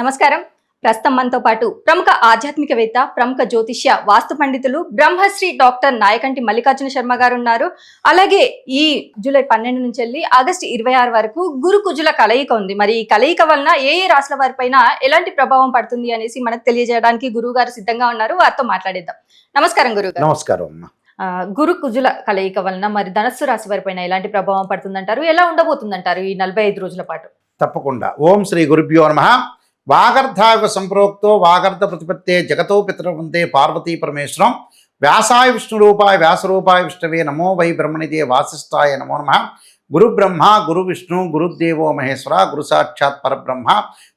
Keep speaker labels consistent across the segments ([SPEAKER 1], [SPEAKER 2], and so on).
[SPEAKER 1] నమస్కారం ప్రస్తుతం మనతో పాటు ప్రముఖ ఆధ్యాత్మికవేత్త ప్రముఖ జ్యోతిష్య వాస్తు పండితులు బ్రహ్మశ్రీ డాక్టర్ నాయకంటి మల్లికార్జున శర్మ గారు ఉన్నారు అలాగే ఈ జూలై పన్నెండు నుంచి వెళ్ళి ఆగస్టు ఇరవై ఆరు వరకు గురు కుజుల కలయిక ఉంది మరి ఈ కలయిక వలన ఏ ఏ రాశుల వారిపైన ఎలాంటి ప్రభావం పడుతుంది అనేసి మనకు తెలియజేయడానికి గురువు గారు సిద్ధంగా ఉన్నారు వారితో మాట్లాడేద్దాం నమస్కారం గురువు నమస్కారం గురు కుజుల కలయిక వలన మరి ధనస్సు రాశి వారిపైన ఎలాంటి ప్రభావం పడుతుందంటారు ఎలా ఉండబోతుందంటారు ఈ నలభై ఐదు రోజుల పాటు
[SPEAKER 2] తప్పకుండా ఓం శ్రీ గురుభ్యో నమ వాగర్ధాయుగ సంప్రోక్తో వాగర్ధ ప్రతిపత్తే జగతో పితృవందే పార్వతీ పరమేశ్వరం వ్యాసాయ విష్ణురూపాయ వ్యాసరూపాయ విష్ణవే నమో వై బ్రహ్మణిదే వాసిష్టాయ నమో నమ గురు బ్రహ్మ గురు విష్ణు గురుదేవో మహేశ్వర గురు సాక్షాత్ పరబ్రహ్మ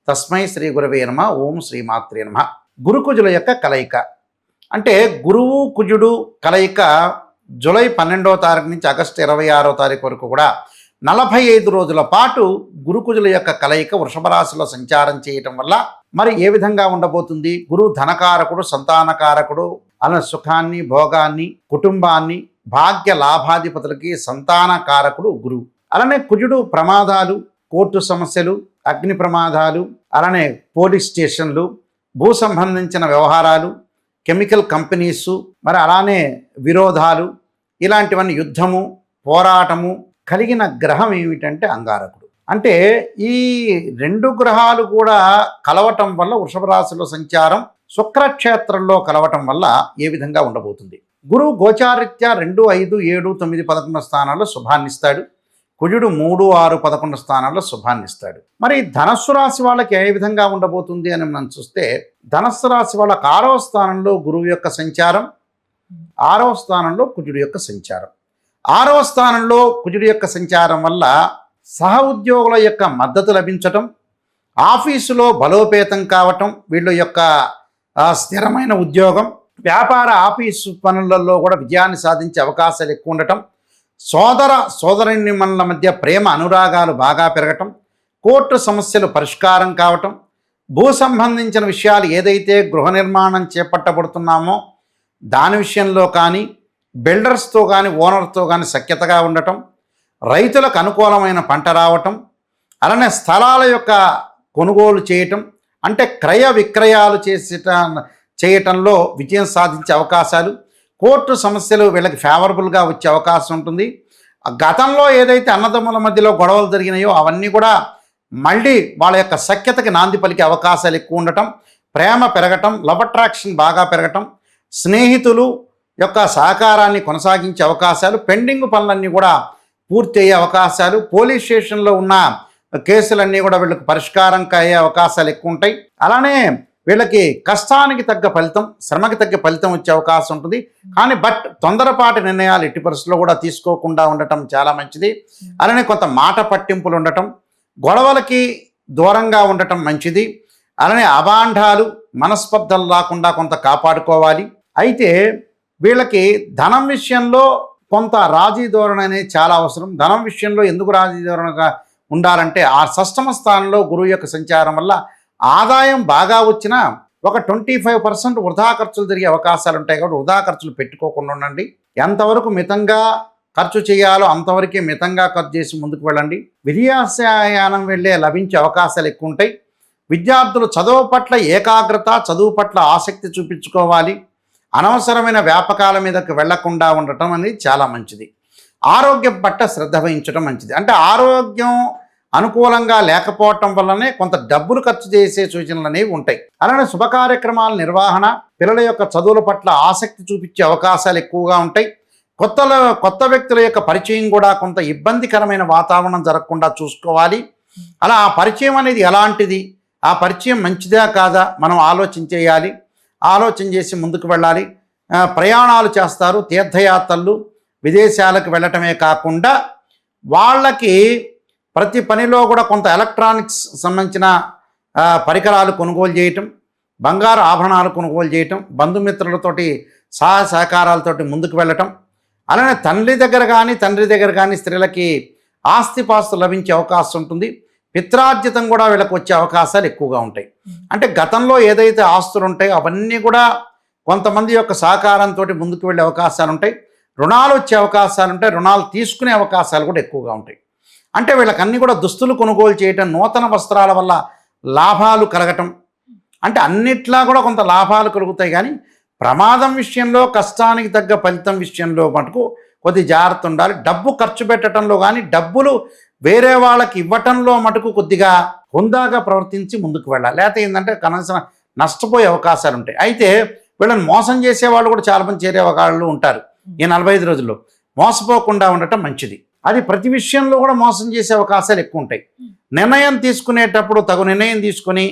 [SPEAKER 2] తస్మై శ్రీ గురవే నమ ఓం శ్రీమాత్రే నమ గురుకుజుల యొక్క కలయిక అంటే గురువు కుజుడు కలయిక జూలై పన్నెండవ తారీఖు నుంచి ఆగస్టు ఇరవై ఆరో తారీఖు వరకు కూడా నలభై ఐదు రోజుల పాటు గురుకుజుల యొక్క కలయిక వృషభరాశిలో సంచారం చేయటం వల్ల మరి ఏ విధంగా ఉండబోతుంది గురు ధనకారకుడు సంతానకారకుడు అలా సుఖాన్ని భోగాన్ని కుటుంబాన్ని భాగ్య లాభాధిపతులకి సంతానకారకుడు గురువు అలానే కుజుడు ప్రమాదాలు కోర్టు సమస్యలు అగ్ని ప్రమాదాలు అలానే పోలీస్ స్టేషన్లు భూ సంబంధించిన వ్యవహారాలు కెమికల్ కంపెనీసు మరి అలానే విరోధాలు ఇలాంటివన్నీ యుద్ధము పోరాటము కలిగిన గ్రహం ఏమిటంటే అంగారకుడు అంటే ఈ రెండు గ్రహాలు కూడా కలవటం వల్ల వృషభ రాశిలో సంచారం శుక్రక్షేత్రంలో కలవటం వల్ల ఏ విధంగా ఉండబోతుంది గురువు గోచారిత్యా రెండు ఐదు ఏడు తొమ్మిది పదకొండు స్థానాల్లో శుభాన్నిస్తాడు కుజుడు మూడు ఆరు పదకొండు స్థానాల్లో శుభాన్నిస్తాడు మరి ధనస్సు రాశి వాళ్ళకి ఏ విధంగా ఉండబోతుంది అని మనం చూస్తే ధనస్సు రాశి వాళ్ళకి ఆరవ స్థానంలో గురువు యొక్క సంచారం ఆరవ స్థానంలో కుజుడు యొక్క సంచారం ఆరవ స్థానంలో కుజుడి యొక్క సంచారం వల్ల సహ ఉద్యోగుల యొక్క మద్దతు లభించటం ఆఫీసులో బలోపేతం కావటం వీళ్ళ యొక్క స్థిరమైన ఉద్యోగం వ్యాపార ఆఫీసు పనులలో కూడా విజయాన్ని సాధించే అవకాశాలు ఎక్కువ ఉండటం సోదర సోదరుని మనల మధ్య ప్రేమ అనురాగాలు బాగా పెరగటం కోర్టు సమస్యలు పరిష్కారం కావటం భూ సంబంధించిన విషయాలు ఏదైతే గృహ నిర్మాణం చేపట్టబడుతున్నామో దాని విషయంలో కానీ బిల్డర్స్తో కానీ ఓనర్తో కానీ సఖ్యతగా ఉండటం రైతులకు అనుకూలమైన పంట రావటం అలానే స్థలాల యొక్క కొనుగోలు చేయటం అంటే క్రయ విక్రయాలు చేసేట చేయటంలో విజయం సాధించే అవకాశాలు కోర్టు సమస్యలు వీళ్ళకి ఫేవరబుల్గా వచ్చే అవకాశం ఉంటుంది గతంలో ఏదైతే అన్నదమ్ముల మధ్యలో గొడవలు జరిగినాయో అవన్నీ కూడా మళ్ళీ వాళ్ళ యొక్క సఖ్యతకి నాంది పలికే అవకాశాలు ఎక్కువ ఉండటం ప్రేమ పెరగటం లవ్ అట్రాక్షన్ బాగా పెరగటం స్నేహితులు యొక్క సహకారాన్ని కొనసాగించే అవకాశాలు పెండింగ్ పనులన్నీ కూడా పూర్తి అయ్యే అవకాశాలు పోలీస్ స్టేషన్లో ఉన్న కేసులన్నీ కూడా వీళ్ళకి పరిష్కారం అయ్యే అవకాశాలు ఎక్కువ ఉంటాయి అలానే వీళ్ళకి కష్టానికి తగ్గ ఫలితం శ్రమకి తగ్గ ఫలితం వచ్చే అవకాశం ఉంటుంది కానీ బట్ తొందరపాటి నిర్ణయాలు ఎట్టి పరిస్థితుల్లో కూడా తీసుకోకుండా ఉండటం చాలా మంచిది అలానే కొంత మాట పట్టింపులు ఉండటం గొడవలకి దూరంగా ఉండటం మంచిది అలానే అభాండాలు మనస్పర్ధలు రాకుండా కొంత కాపాడుకోవాలి అయితే వీళ్ళకి ధనం విషయంలో కొంత రాజీ ధోరణి అనేది చాలా అవసరం ధనం విషయంలో ఎందుకు రాజీ ధోరణిగా ఉండాలంటే ఆ సష్టమ స్థానంలో గురువు యొక్క సంచారం వల్ల ఆదాయం బాగా వచ్చినా ఒక ట్వంటీ ఫైవ్ పర్సెంట్ వృధా ఖర్చులు జరిగే అవకాశాలు ఉంటాయి కాబట్టి వృధా ఖర్చులు పెట్టుకోకుండా ఉండండి ఎంతవరకు మితంగా ఖర్చు చేయాలో అంతవరకే మితంగా ఖర్చు చేసి ముందుకు వెళ్ళండి విదేశయానం వెళ్ళే లభించే అవకాశాలు ఎక్కువ ఉంటాయి విద్యార్థులు చదువు పట్ల ఏకాగ్రత చదువు పట్ల ఆసక్తి చూపించుకోవాలి అనవసరమైన వ్యాపకాల మీదకు వెళ్లకుండా ఉండటం అనేది చాలా మంచిది ఆరోగ్యం పట్ల శ్రద్ధ వహించడం మంచిది అంటే ఆరోగ్యం అనుకూలంగా లేకపోవటం వల్లనే కొంత డబ్బులు ఖర్చు చేసే సూచనలు అనేవి ఉంటాయి అలానే శుభ కార్యక్రమాల నిర్వహణ పిల్లల యొక్క చదువుల పట్ల ఆసక్తి చూపించే అవకాశాలు ఎక్కువగా ఉంటాయి కొత్త కొత్త వ్యక్తుల యొక్క పరిచయం కూడా కొంత ఇబ్బందికరమైన వాతావరణం జరగకుండా చూసుకోవాలి అలా ఆ పరిచయం అనేది ఎలాంటిది ఆ పరిచయం మంచిదా కాదా మనం ఆలోచించేయాలి ఆలోచన చేసి ముందుకు వెళ్ళాలి ప్రయాణాలు చేస్తారు తీర్థయాత్రలు విదేశాలకు వెళ్ళటమే కాకుండా వాళ్ళకి ప్రతి పనిలో కూడా కొంత ఎలక్ట్రానిక్స్ సంబంధించిన పరికరాలు కొనుగోలు చేయటం బంగారు ఆభరణాలు కొనుగోలు చేయటం బంధుమిత్రులతోటి సహాయ సహకారాలతోటి ముందుకు వెళ్ళటం అలానే తండ్రి దగ్గర కానీ తండ్రి దగ్గర కానీ స్త్రీలకి ఆస్తిపాస్తులు లభించే అవకాశం ఉంటుంది పిత్రార్జితం కూడా వీళ్ళకి వచ్చే అవకాశాలు ఎక్కువగా ఉంటాయి అంటే గతంలో ఏదైతే ఆస్తులు ఉంటాయో అవన్నీ కూడా కొంతమంది యొక్క సహకారంతో ముందుకు వెళ్ళే అవకాశాలు ఉంటాయి రుణాలు వచ్చే అవకాశాలు ఉంటాయి రుణాలు తీసుకునే అవకాశాలు కూడా ఎక్కువగా ఉంటాయి అంటే వీళ్ళకన్నీ కూడా దుస్తులు కొనుగోలు చేయటం నూతన వస్త్రాల వల్ల లాభాలు కలగటం అంటే అన్నిట్లా కూడా కొంత లాభాలు కలుగుతాయి కానీ ప్రమాదం విషయంలో కష్టానికి తగ్గ ఫలితం విషయంలో మటుకు కొద్ది జాగ్రత్త ఉండాలి డబ్బు ఖర్చు పెట్టడంలో కానీ డబ్బులు వేరే వాళ్ళకి ఇవ్వటంలో మటుకు కొద్దిగా హుందాగా ప్రవర్తించి ముందుకు వెళ్ళాలి లేకపోతే ఏంటంటే కనీసం నష్టపోయే అవకాశాలు ఉంటాయి అయితే వీళ్ళని మోసం చేసే వాళ్ళు కూడా చాలామంది చేరే వాళ్ళు ఉంటారు ఈ నలభై ఐదు రోజుల్లో మోసపోకుండా ఉండటం మంచిది అది ప్రతి విషయంలో కూడా మోసం చేసే అవకాశాలు ఎక్కువ ఉంటాయి నిర్ణయం తీసుకునేటప్పుడు తగు నిర్ణయం తీసుకొని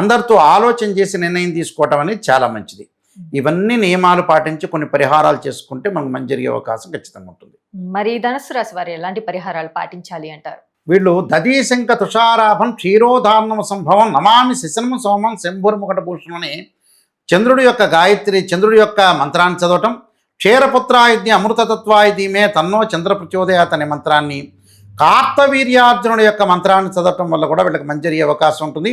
[SPEAKER 2] అందరితో ఆలోచన చేసి నిర్ణయం తీసుకోవటం అనేది చాలా మంచిది ఇవన్నీ నియమాలు పాటించి కొన్ని పరిహారాలు చేసుకుంటే మనకు మంచి జరిగే అవకాశం ఖచ్చితంగా ఉంటుంది
[SPEAKER 1] మరి ధనుసు రాశి వారు ఎలాంటి పరిహారాలు పాటించాలి అంటారు
[SPEAKER 2] వీళ్ళు దదీశంక తుషారాభం క్షీరోధారణం సంభవం నమామి శిశనము సోమం శంభుర్ముఖటభూషణం అని చంద్రుడి యొక్క గాయత్రి చంద్రుడి యొక్క మంత్రాన్ని చదవటం క్షీరపుత్రాయుధి క్షీరపుత్రాయుధ్ని మే తన్నో చంద్ర ప్రచోదయాత్ అనే మంత్రాన్ని కార్తవీర్యార్జునుడి యొక్క మంత్రాన్ని చదవటం వల్ల కూడా వీళ్ళకి మంచి అవకాశం ఉంటుంది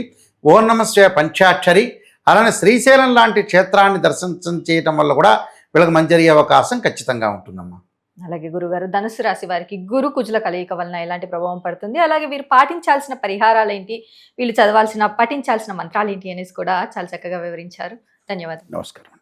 [SPEAKER 2] ఓర్ణమస్య పంచాక్షరి అలానే శ్రీశైలం లాంటి క్షేత్రాన్ని దర్శనం చేయటం వల్ల కూడా వీళ్ళకి మంచి అవకాశం ఖచ్చితంగా ఉంటుందమ్మా
[SPEAKER 1] అలాగే గురుగారు ధనుసు రాశి వారికి గురు కుజుల కలయిక వలన ఎలాంటి ప్రభావం పడుతుంది అలాగే వీరు పాటించాల్సిన పరిహారాలు ఏంటి వీళ్ళు చదవాల్సిన పఠించాల్సిన మంత్రాలు ఏంటి అనేసి కూడా చాలా చక్కగా వివరించారు ధన్యవాదాలు నమస్కారం